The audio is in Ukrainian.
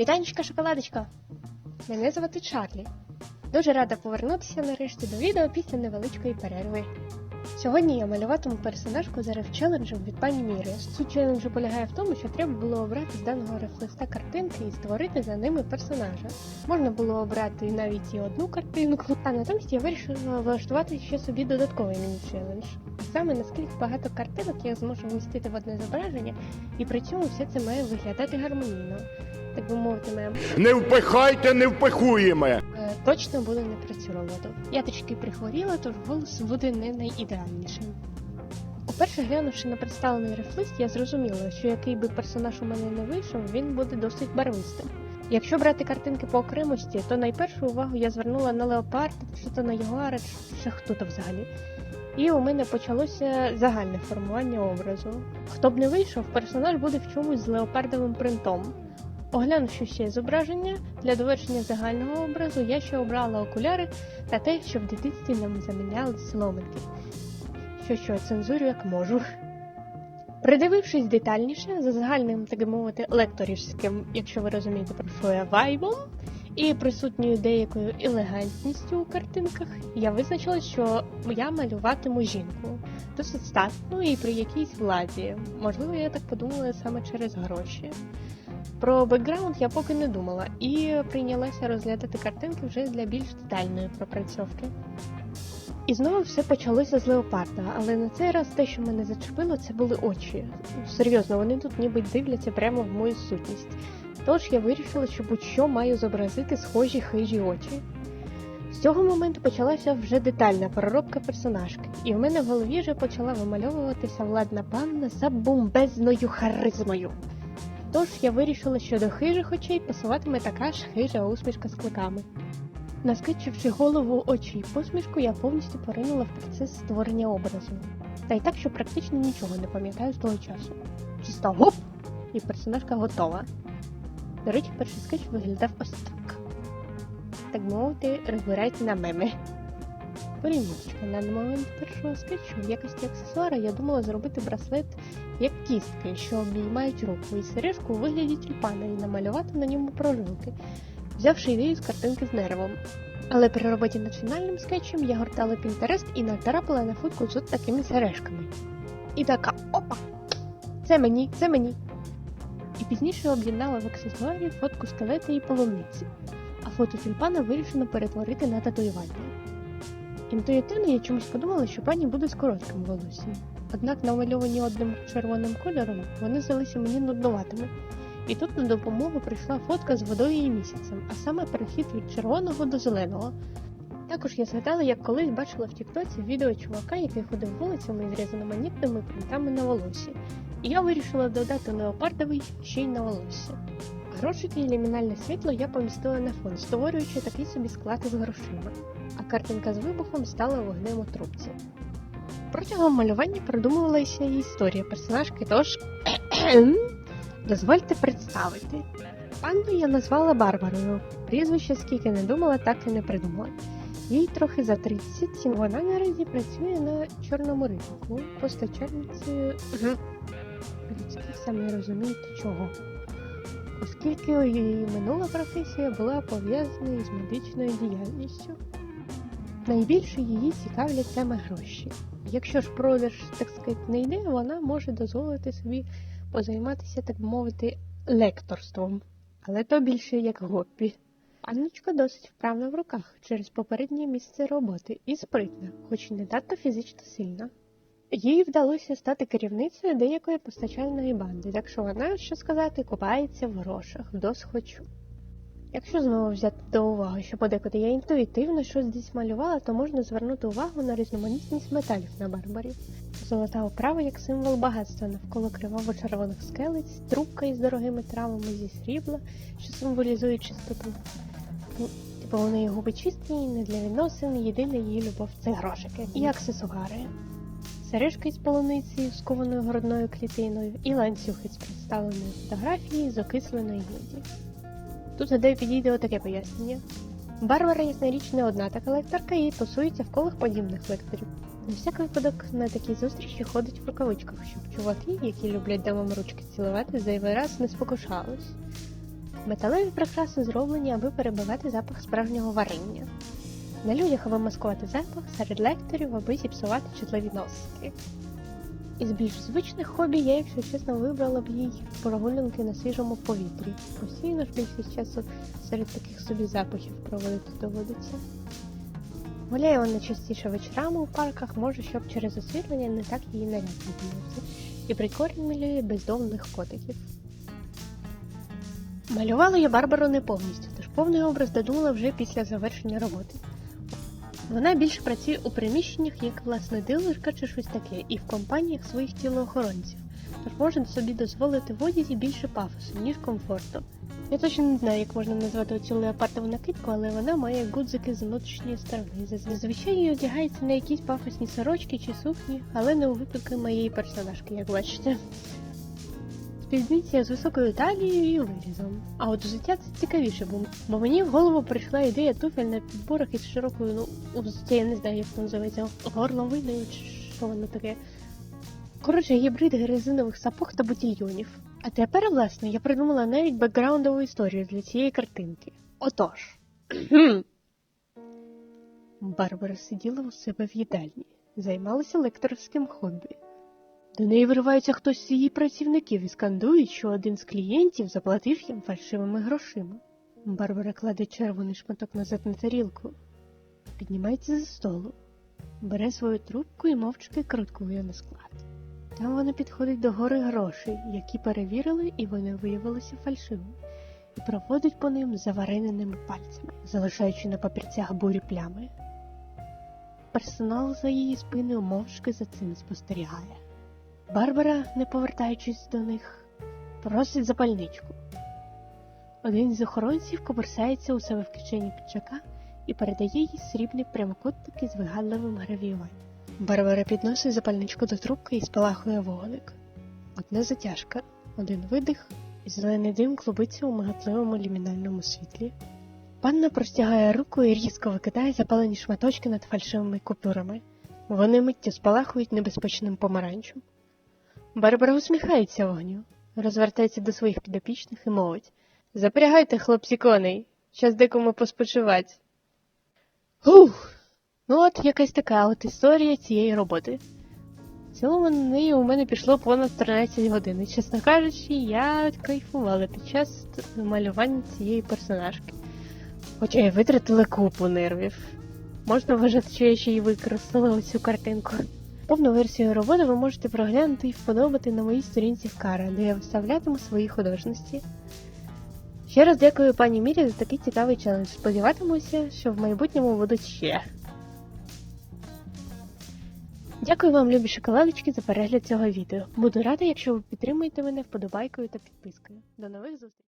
Вітанечка, шоколадочка! Мене звати Чарлі. Дуже рада повернутися нарешті до відео після невеличкої перерви. Сьогодні я малюватиму персонажку за реф-челенджем від пані Міри. Суть челенджу полягає в тому, що треба було обрати з даного рефлиста картинки і створити за ними персонажа. Можна було обрати навіть і одну картинку, а натомість я вирішила влаштувати ще собі додатковий міні-челендж. Саме наскільки багато картинок я зможу вмістити в одне зображення, і при цьому все це має виглядати гармонійно. Так би мовити, мем. Не впихайте, не впихуємо. Е, точно буде не працювати. Я трішки прихворіла, тож голос буде не найідеальнішим. Уперше глянувши на представлений рефлист, я зрозуміла, що який би персонаж у мене не вийшов, він буде досить барвистим. Якщо брати картинки по окремості, то найпершу увагу я звернула на леопарда, чи то на ягуара, чи ще хто то взагалі. І у мене почалося загальне формування образу. Хто б не вийшов, персонаж буде в чомусь з леопардовим принтом. Оглянувши ще зображення, для довершення загального образу я ще обрала окуляри та те, що в дитинстві нам заміняли соломинки. Що що, цензурю як можу. Придивившись детальніше, за загальним, так би мовити, лекторівським, якщо ви розумієте, про що я вайбом, і присутньою деякою елегантністю у картинках, я визначила, що я малюватиму жінку, досить статну і при якійсь владі. Можливо, я так подумала саме через гроші. Про бекграунд я поки не думала і прийнялася розглядати картинки вже для більш детальної пропрацьовки. І знову все почалося з леопарда, але на цей раз те, що мене зачепило, це були очі. Серйозно, вони тут ніби дивляться прямо в мою сутність. Тож я вирішила, що будь-що маю зобразити схожі хижі очі. З цього моменту почалася вже детальна переробка персонажки, і в мене в голові вже почала вимальовуватися владна панна за бомбезною харизмою. Тож я вирішила, що до хижих очей пасуватиме така ж хижа усмішка з кликами. Наскичивши голову, очі й посмішку, я повністю поринула в процес створення образу. Та й так, що практично нічого не пам'ятаю з того часу. Чисто гоп! І персонажка готова. До речі, перший скетч виглядав ось так. Так мовити, розбирайте на меми. Порівнячка, на момент першого скетчу в якості аксесуара я думала зробити браслет як кістки, що обіймають руку, і сережку у вигляді тюльпана і намалювати на ньому прожилки, взявши ідею з картинки з деревом. Але при роботі над фінальним скетчем я гортала Pinterest і натрапила на фотку з от такими сережками. І така опа! Це мені, це мені. І пізніше об'єднала в аксесуарі фотку скелета і полуниці, а фото тюльпана вирішено перетворити на татуювання. Інтуїтивно я чомусь подумала, що пані буде з коротким волоссям. Однак намальовані одним червоним кольором вони здалися мені нуднуватими. І тут на допомогу прийшла фотка з водою і місяцем, а саме перехід від червоного до зеленого. Також я згадала, як колись бачила в Тіктоці відео чувака, який ходив вулицями з різноманітними принтами на волосі. І я вирішила додати леопардовий ще й на волосся. Грошики і лімінальне світло я помістила на фон, створюючи такий собі склад із грошима, а картинка з вибухом стала вогнем у трубці. Протягом малювання продумувалася і історія персонажки, тож дозвольте представити. Панну я назвала Барбарою. Прізвище, скільки не думала, так і не придумала. Їй трохи за 30, вона наразі працює на чорному ринку, постачальницею Мгм. людських самі розумієте чого. Оскільки її минула професія була пов'язана із медичною діяльністю. Найбільше її цікавлять саме гроші. Якщо ж продаж, так сказати, не йде, вона може дозволити собі позайматися, так мовити, лекторством. Але то більше як гобі. Анночка досить вправна в руках через попереднє місце роботи і спритна, хоч і не надто фізично сильна. Їй вдалося стати керівницею деякої постачальної банди, так що вона, що сказати, купається в грошах, досхочу. Якщо знову взяти до уваги, що подекуди я інтуїтивно щось десь малювала, то можна звернути увагу на різноманітність металів на барбарі. Золота оправа як символ багатства навколо криваво-червоних скелець, трубка із дорогими травами зі срібла, що символізує чистоту. Ну, Типу у неї чисті, не для відносин, єдина її любов це грошики і аксесуари. Сережка із полуниці з кованою грудною клітиною і ланцюг із представленої фотографії з окисленої міді. Тут гадаю підійде отаке пояснення. Барбара, ясна не одна така лекторка і тусується в колах подібних лекторів. На всяк випадок на такі зустрічі ходить в рукавичках, щоб чуваки, які люблять дамам ручки цілувати, зайвий раз не спокушались. Металеві прикраси зроблені, аби перебивати запах справжнього варення. На людях аби маскувати запах, серед лекторів, аби зіпсувати чутливі носики. Із більш звичних хобі я, якщо чесно, вибрала б їй прогулянки на свіжому повітрі. Постійно ж більшість часу серед таких собі запахів проводити доводиться. Гуляє вона частіше вечорами у парках, може, щоб через освітлення не так її наряд відмінився, і прикормлює бездомних котиків. Малювала я Барбару не повністю, тож повний образ додумала вже після завершення роботи. Вона більше працює у приміщеннях як власне дилерка чи щось таке, і в компаніях своїх тілоохоронців, тож може собі дозволити в одязі більше пафосу, ніж комфорту. Я точно не знаю, як можна назвати цю леопардову накидку, але вона має гудзики з внутрішньої сторони. Зазвичай її одягається на якісь пафосні сорочки чи сукні, але не у виклики моєї персонажки, як бачите. Спідниця з високою талією і вирізом. А от взуття це цікавіше, бо, мені в голову прийшла ідея туфель на підборах із широкою, ну, взуття я не знаю, як це називається, горловиною чи що воно таке. Коротше, гібрид резинових сапог та ботильйонів. А тепер, власне, я придумала навіть бекграундову історію для цієї картинки. Отож. Барбара сиділа у себе в їдальні, займалася лекторським хобі. До неї виривається хтось з її працівників і скандує, що один з клієнтів заплатив їм фальшивими грошима. Барбара кладе червоний шматок назад на тарілку, піднімається за столу, бере свою трубку і мовчки круткує на склад. Там вона підходить до гори грошей, які перевірили, і вони виявилися фальшивими, і проводить по ним завареними пальцями, залишаючи на папірцях бурі плями. Персонал за її спиною мовчки за цим спостерігає. Барбара, не повертаючись до них, просить запальничку. Один з охоронців кобурсається у себе в кишені піджака і передає їй срібний прямокутник із вигадливим гравіюванням. Барбара підносить запальничку до трубки і спалахує вогник. Одна затяжка, один видих, і зелений дим клубиться у мигатливому лімінальному світлі. Панна простягає руку і різко викидає запалені шматочки над фальшивими купюрами. Вони миттю спалахують небезпечним помаранчем. Барбара усміхається вогню, розвертається до своїх підопічних і мовить Запрягайте, хлопці, коней, час декому поспочивати. Ух! Ну от якась така от історія цієї роботи. В цілому неї у мене пішло понад 13 годин. І, чесно кажучи, я кайфувала під час малювання цієї персонажки. Хоча я витратила купу нервів. Можна вважати, що я ще й використала оцю картинку. Повну версію роботи ви можете проглянути і вподобати на моїй сторінці в Кара, де я виставлятиму свої художності. Ще раз дякую пані Мірі за такий цікавий челендж. Сподіватимуся, що в майбутньому будуть ще. Дякую вам, любі шоколадочки, за перегляд цього відео. Буду рада, якщо ви підтримуєте мене вподобайкою та підпискою. До нових зустрічей!